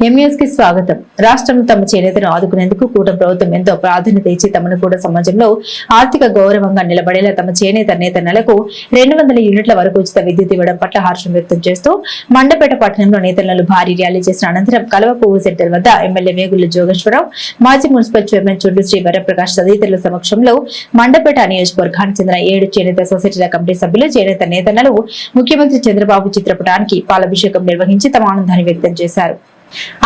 MS స్వాగతం. రాష్ట్రం తమ చేనేతను ఆదుకునేందుకు కూటమి ప్రభుత్వం ఎంతో ప్రాధాన్యత ఇచ్చి తమను కూడా సమాజంలో ఆర్థిక గౌరవంగా నిలబడేలా తమ చేనేత నేత నెలకు రెండు వందల యూనిట్ల వరకు ఉచిత విద్యుత్ ఇవ్వడం పట్ల హర్షం వ్యక్తం చేస్తూ మండపేట పట్టణంలో నేతలను భారీ ర్యాలీ చేసిన అనంతరం కలవ పువ్వు సెంటర్ వద్ద ఎమ్మెల్యే వేగుల జోగేశ్వరరావు మాజీ మున్సిపల్ చైర్మన్ చుండు శ్రీ వరప్రకాష్ తదితరుల సమక్షంలో మండపేట నియోజకవర్గానికి చెందిన ఏడు చేనేత సొసైటీల కమిటీ సభ్యులు చేనేత నేతలు ముఖ్యమంత్రి చంద్రబాబు చిత్రపటానికి పాలాభిషేకం నిర్వహించి తమ ఆనందాన్ని వ్యక్తం చేశారు.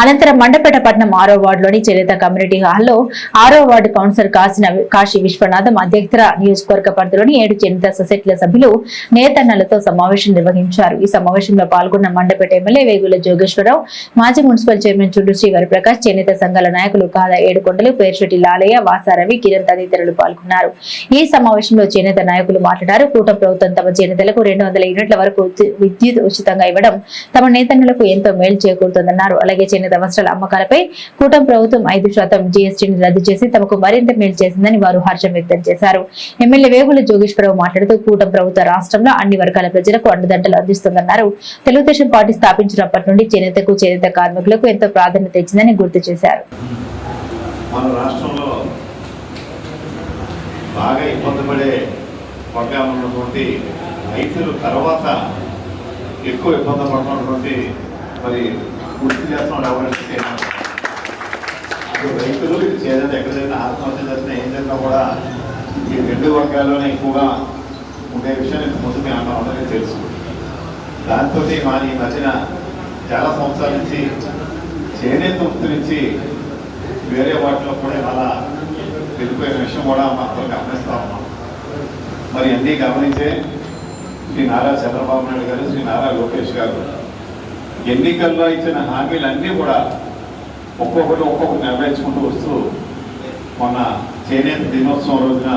అనంతరం మండపేట పట్నం ఆరో వార్డులోని చేనేత కమ్యూనిటీ హాల్లో ఆరో వార్డు కౌన్సిలర్ కాసిన కాశీ విశ్వనాథం అధ్యక్షత నియోజకవర్గ పరిధిలోని ఏడు చేనేత సొసైటీల సభ్యులు నేతన్నలతో సమావేశం నిర్వహించారు. ఈ సమావేశంలో పాల్గొన్న మండపేట ఎమ్మెల్యే వేగుల జోగేశ్వరరావు మాజీ మున్సిపల్ చైర్మన్ చుండు శ్రీ వరప్రకాష్ చేనేత సంఘాల నాయకులు కాదా ఏడుకొండలు పేర్చెట్టి లాలయ్య వాసారవి కిరణ్ తదితరులు పాల్గొన్నారు. ఈ సమావేశంలో చేనేత నాయకులు మాట్లాడారు. కూట ప్రభుత్వం తమ చేనేతలకు రెండు వందల యూనిట్ల వరకు విద్యుత్ ఉచితంగా ఇవ్వడం తమ నేతన్నలకు ఎంతో మేలు చేకూరుతుందన్నారు. అలాగే చేనేత వస్త్రాల అమ్మకాలపై కూటమి ప్రభుత్వం ఐదు శాతం జీఎస్టీని రద్దు చేసి తమకు మరింత మేలు చేసిందని వారు హర్షం వ్యక్తం చేశారు. ఎమ్మెల్యే వేగుల జోగేశ్వరరావు మాట్లాడుతూ కూటమి ప్రభుత్వ రాష్ట్రంలో అన్ని వర్గాల ప్రజలకు అండదండలు అందిస్తుందన్నారు. తెలుగుదేశం పార్టీ స్థాపించినప్పటి నుండి చేనేతకు చేనేత కార్మికులకు ఎంతో ప్రాధాన్యత ఇచ్చిందని గుర్తు చేశారు. మన రాష్ట్రంలో బాగా ఇబ్బంది పడే వర్గా ఉన్నటువంటి రైతులు తర్వాత ఎక్కువ ఇబ్బంది పడుతున్నటువంటి మరి గుర్తు చేస్తున్నాడు ఎవరంటే అటు రైతులు ఇటు ఎక్కడైనా ఆత్మహత్య చేసిన ఏం జరిగినా కూడా ఈ రెండు వర్గాల్లోనే ఎక్కువగా ఉండే విషయాన్ని ముందు మీ అన్న అందరికీ తెలుసు దాంతో మా ఈ మధ్యన చాలా సంవత్సరాల నుంచి చేనేత వృత్తి నుంచి వేరే వాటిలో కూడా అలా వెళ్ళిపోయిన విషయం కూడా మనం గమనిస్తా ఉన్నాం. మరి అన్నీ గమనించే శ్రీ నారా చంద్రబాబు నాయుడు గారు శ్రీ నారా లోకేష్ గారు ఎన్నికల్లో ఇచ్చిన హామీలన్నీ కూడా ఒక్కొక్కటి ఒక్కొక్కటి నెరవేర్చుకుంటూ వస్తూ మొన్న చేనేత దినోత్సవం రోజున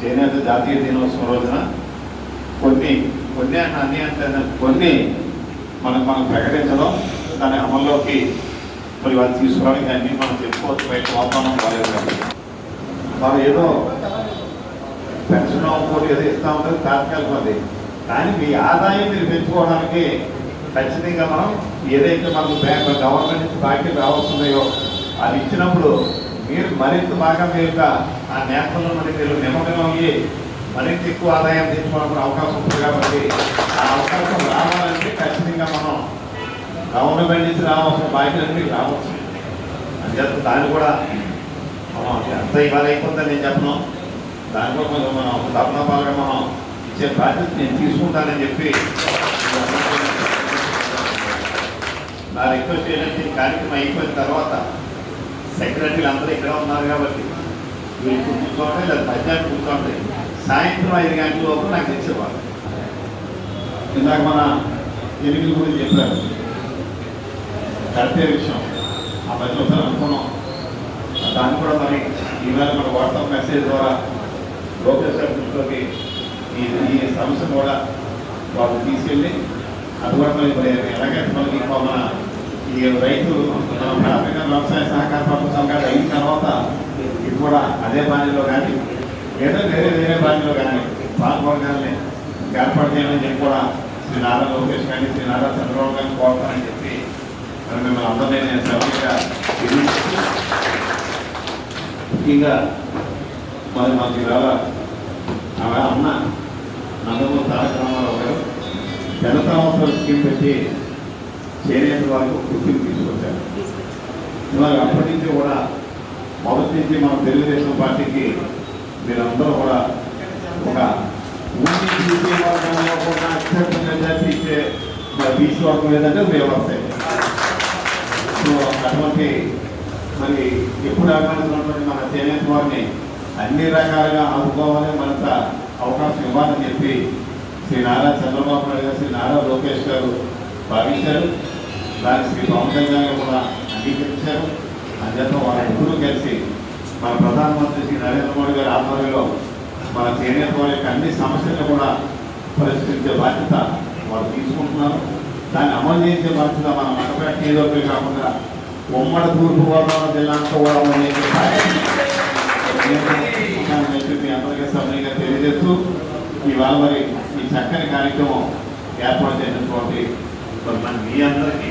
చేనేత జాతీయ దినోత్సవం రోజున కొన్ని కొన్ని అన్ని అంటే కొన్ని మనం మనం ప్రకటించడం దాని అమల్లోకి మరి వాళ్ళు తీసుకురావడానికి అన్ని మనం చెప్పుకోవచ్చు. బయట వాతావరణం బాగాలేదు కాబట్టి. ఏదో పెన్షన్ ఇంకోటి ఏదో ఇస్తా ఉంటుంది తాత్కాలికం అది. కానీ మీ ఆదాయం మీరు పెంచుకోవడానికి ఖచ్చితంగా మనం ఏదైతే మనకు బ్యాంక్ గవర్నమెంట్ నుంచి బాకీ రావాల్సిందో అది ఇచ్చినప్పుడు మీరు మరింత బాగా మీ యొక్క ఆ నేపథ్యంలో మరి మీరు నిమగ్నం అయ్యి మరింత ఎక్కువ ఆదాయం తెచ్చుకోవడానికి అవకాశం ఉంటుంది కాబట్టి ఆ అవకాశం రావాలంటే ఖచ్చితంగా మనం గవర్నమెంట్ నుంచి రావాల్సిన బాధ్యతలన్నీ రావచ్చు. అంచేత దాన్ని కూడా మనం ఎంత ఇవాళ అయిపోతుందని నేను చెప్పను. దానిలో కొంచెం మనం తపనపాలుగా మనం ఇచ్చే బాధ్యత నేను తీసుకుంటానని చెప్పి నా రిక్వెస్ట్ ఏంటంటే కార్యక్రమం అయిపోయిన తర్వాత సెక్రటరీలు అందరూ ఇక్కడ ఉన్నారు కాబట్టి వీళ్ళు కూర్చోండి లేదా మధ్యాహ్నం కూర్చోండి. సాయంత్రం ఐదు గంటల లోపు నాకు తెచ్చేవాళ్ళు. ఇందాక మన ఎనిమిది గురించి చెప్పారు. కరెక్టే విషయం. ఆ పది నిమిషాలు అనుకున్నాం. దాన్ని కూడా మరి ఈవేళ మన వాట్సాప్ మెసేజ్ ద్వారా లోకేష్ గారి దృష్టిలోకి ఈ ఈ సమస్యను కూడా వాళ్ళు తీసుకెళ్ళి అది కూడా మరి ఎలాగైతే మనకి మన ఈ రైతు ప్రాథమిక వ్యవసాయ సహకార పథకం సంఘాలు అయిన తర్వాత ఇది కూడా అదే బాణిలో కానీ లేదా వేరే వేరే బాణిలో కానీ పాల్గొనగానే ఏర్పాటు చేయాలని చెప్పి కూడా శ్రీ నారా లోకేష్ కానీ శ్రీ నారా చంద్రబాబు గారిని కోరుతానని చెప్పి మరి మిమ్మల్ని అందరినీ నేను సభ్యులుగా ముఖ్యంగా మరి మాకు ఇవాళ ఆమె అన్న నందమూరి తారక రామారావు గారు జనతా అవసరం స్కీమ్ పెట్టి చేనేత వారికి గుర్తింపు తీసుకొచ్చారు. ఇవాళ అప్పటి నుంచి కూడా మొదటి నుంచి మన తెలుగుదేశం పార్టీకి మీరందరూ కూడా ఒక వర్గంలో కూడా అత్యంత మెజార్టీ ఇచ్చే మరి బీసీ వర్గం ఏదంటే వ్యవస్థ సో అటువంటి మరి ఎప్పుడు ఆహ్వానిస్తున్నటువంటి మన చేనేత వారిని అన్ని రకాలుగా ఆదుకోవాలి మనంత అవకాశం ఇవ్వాలని చెప్పి శ్రీ నారా చంద్రబాబు నాయుడు గారు శ్రీ నారా లోకేష్ గారు భావించారు. దాన్ని శ్రీ పవన్ కళ్యాణ్ కూడా అంగీకరించారు. అంచేత వాళ్ళిద్దరూ కలిసి మన ప్రధానమంత్రి శ్రీ నరేంద్ర మోడీ గారి ఆధ్వర్యంలో మన సీనియర్ వారి యొక్క అన్ని సమస్యలను కూడా పరిష్కరించే బాధ్యత వారు తీసుకుంటున్నారు. దాన్ని అమలు చేసే బాధ్యత మన మండపేట నియోజకవర్గం కాకుండా ఉమ్మడి తూర్పు గోదావరి జిల్లా అంతా కూడా అమలు చేసే బాధ్యత మీ అందరికీ సభ్యులుగా తెలియజేస్తూ ఇవాళ మరి ఈ చక్కని కార్యక్రమం ఏర్పాటు చేసినటువంటి మరి మీ అందరికీ